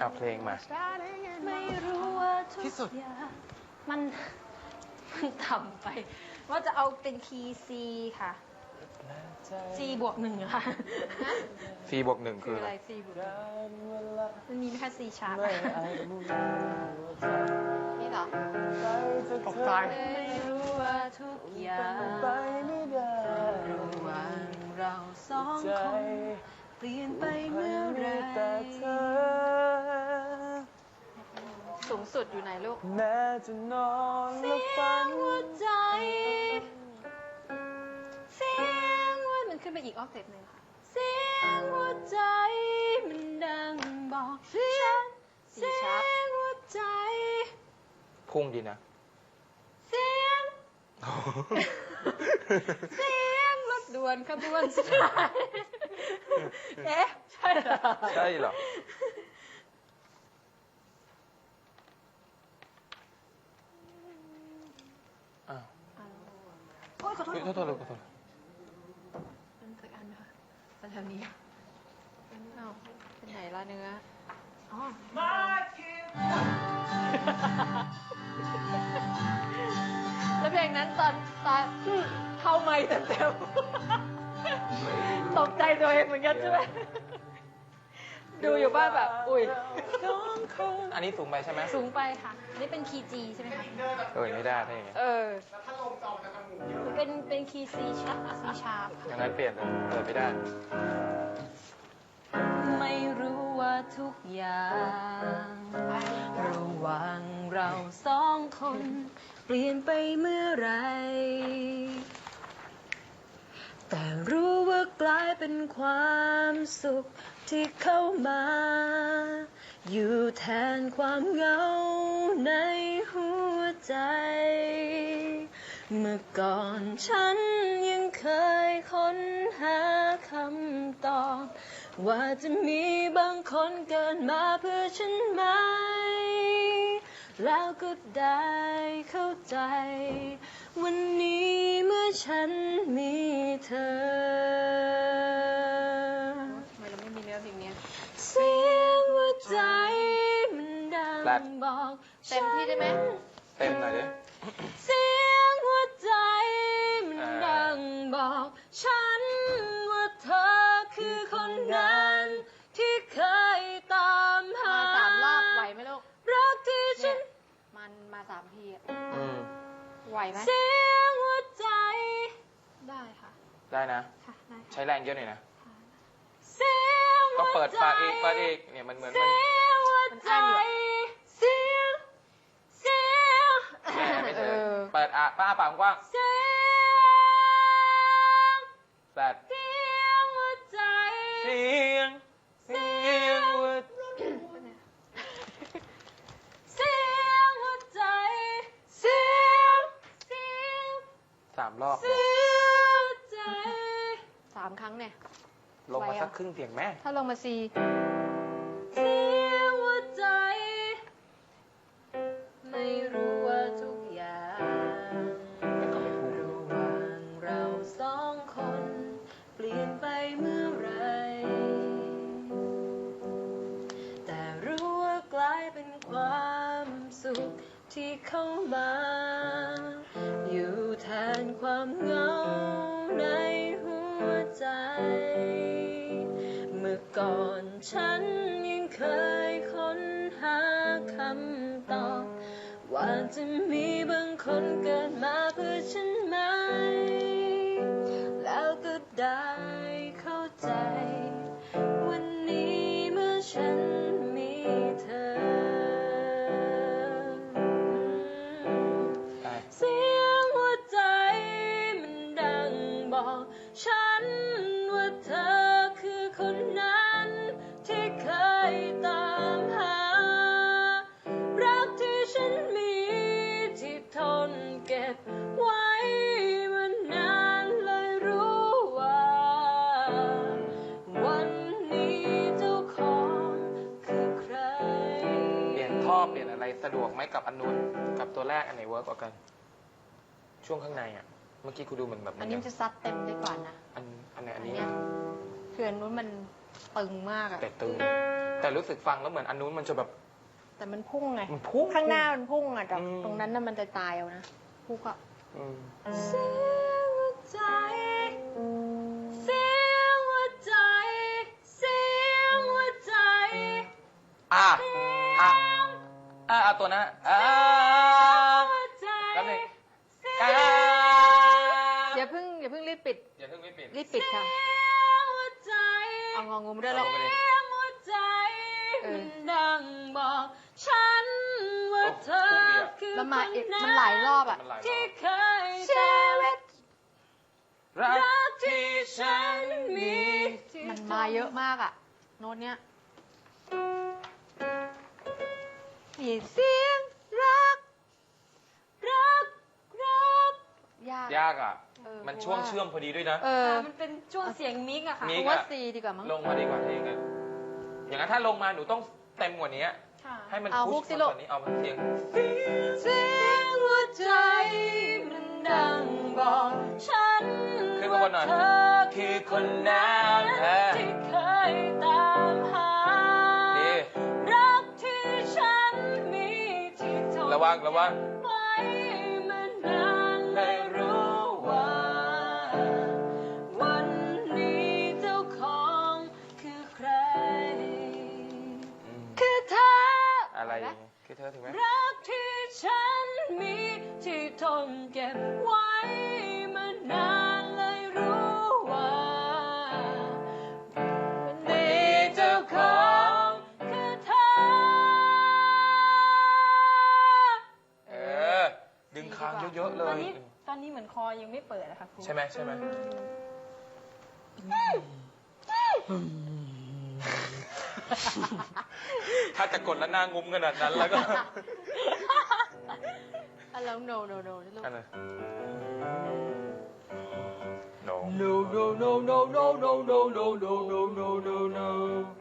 เอาเพลงมา ไม่รู้ว่าทุกที่สุดอย่างมันมันต่ำไป ว่าจะเอาเป็นคีย์ C ค่ะ C บวกหนึ่งอะค่ะ C บวกหนึ่งคืคือออะอะไร ไร C บวกหนึ่งมันมีไหมคะ C sharp นี่เหรอ ตกใจไม่รู้ว่าทุกอย่างระหว่างเราสองคน เปลี่ยนไปเมื่อไหรสูงสุดอยู่ไหนลูก แม้จะนอนเสีและยฝังนหัวใจ เสียงหัวมันขึ้นไปอีกออกเทปหนึ่งค่ะ เสียงหัวใจมันดังบอกฉันเสียงหัวใจ พุ่งดีนะ เสียง เสียงรถด่ วนขบวนสุดท้ายเอ๊ะใช่เหรอใช่เหรออ้าวโอ้ยขอโทษเฮ้ยขอโทษเลยขอโทษมันสักอันนะคะสักอันนี้เอ้าเป็นไหนละเนื้ออ๋อแล้ว เพลงนั้นตอนตอนเข้าไม่เต็มๆตกใจตัวเองเหมือนกันใช่ไหมดูอยู่บ้านแบบ อุ้ย อันนี้สูงไปใช่ไหมสูงไปค่ะ นี่เป็นคีย์ G ใช่ไหมคะเออไม่ได้ถ้าอย่างงี้เออเป็นเป็นคีย์ C sharp C sharp อย่างนั้นเปลี่ยนเลยเปิดไม่ได้ ไม่รู้ว่าทุกอย่างระหว่าง เราสองคน เปลี่ยนไปเมื่อไร แต่รู้ว่ากลายเป็นความสุขที่เข้ามา อยู่แทนความเหงาในหัวใจ เมื่อก่อนฉันยังเคยค้นหาคำตอบ ว่าจะมีบางคนเกิดมาเพื่อฉันไหม แล้วก็ได้เข้าใจ วันนี้เมื่อฉันมีเธอ ทำไมเราไม่มีเนื้อเพลงเนี้ย เสียงหัวใจมันดังบอกเต็มที่ได้ไหม เต็มหน่อยดิ เสี อะอืมไหวไหมเสียงหัวใจ ได้ค่ะได้นะ ค่ะได้ค่ะใช้แรงเยอะหน่อยนะ เสียงก็หัวใจเปิดปากอีกเปิดอีกเนี่ยมันเหมือนมันเสียงหัวใจ เสียง เสียง แม่ไม่เอใช่อเปิดอะป้าปากกว้างเสียง แปดเสียงหัวใจ เสีามรอบเสีเนี่ยยงใจสามครั้งเนี่ย ลงมาสักครึ่งเสียงแม่ถ้าลงมาซี ความเหงาในหัวใจ เมื่อก่อนฉันยังเคยค้นหาคำตอบ ว่าจะมีบางคน บอกฉันว่าเธอคือคนนั้นที่เคยตามหา รักที่ฉันมีที่ทนเก็บไว้มานานเลยรู้ว่า วันนี้เจ้าของคือใคร เปลี่ยนท่อเปลี่ยนอะไรสะดวกไหมกับอันนู้นกับตัวแรกอันไหนเวิร์กกว่ากัน ช่วงข้างในอะ เมื่อกี้กูดูเหมือนแบบอันนี้มันจะซัดเต็มได้กว่านะอันอันไหนอัอันนนี้เนี้ยคืออันนู้นมันตึงมากอะแต่ตึง แต่รู้สึกฟังแล้วเหมือนอันนู้นมันจะแบบ แต่มันพุ่งไงมันพุ่งข้างหน้ามันพุ่งอะแต่อืมตรงนั้นน่ะมันจะตายเอานะพุ่งก็อืมเสียงหัวใจเสียงหัวใจเสียงหัวใจอะอะอะเอาตัวนั้นอะ รีบปิดค่ะหัวใจเอางองูมาด้วยแล้ว เอาไปเลยเสียงหัวใจเออมันดังบอกฉันว่าเธอโอ้โหคือแล้วมาอีกคมันหลายรอบอะ มันหลายรที่อบเคยชีวิตรัรักกที่ฉันมีที่มันมาเยอะมากอะ โน้ตเนี้ยมีเสียง ยาก ยากอะ เออมันเพราะช่วงว่าเชื่อมพอดีด้วยนะ เออค่ะมันเป็นช่วงเสียงมิกอะค่ะ มิ เพก ราะว่าซีดีกว่ามั้ง ลงมาดีกว่าที่อย่างนั้นอย่างนั้นถ้าลงมาหนูต้องเต็มกว่านี้ ค่ะให้มันเอาพุฮุชกสิมาลูก กว่านี้เอาเสียง เสียงหัวใจมันดังบอกฉันขึ้นมาบนหน่อย ว่าเธอคือคนนั้นเออที่เคยตามหา ดี รักที่ฉันมีที่ทนระวังระวังไว้ม บไว้มานานเลยรู้ว่าวันนี้เจ้าของคือเธอ เออ ดึงค้างเยอะๆเลตอนย นี้ตอนนี้เหมือนคอยังไม่เปิดอะค่ะครูใช่ไหมใช่ไหมถ้าจะกดแล้วหน้างุ้มขนาดนั้นแล้วก็ อะแล้ว no no no นี่ลูกอันนั้น no No, no, no, no, no, no, no, no, no, no, no, no, no.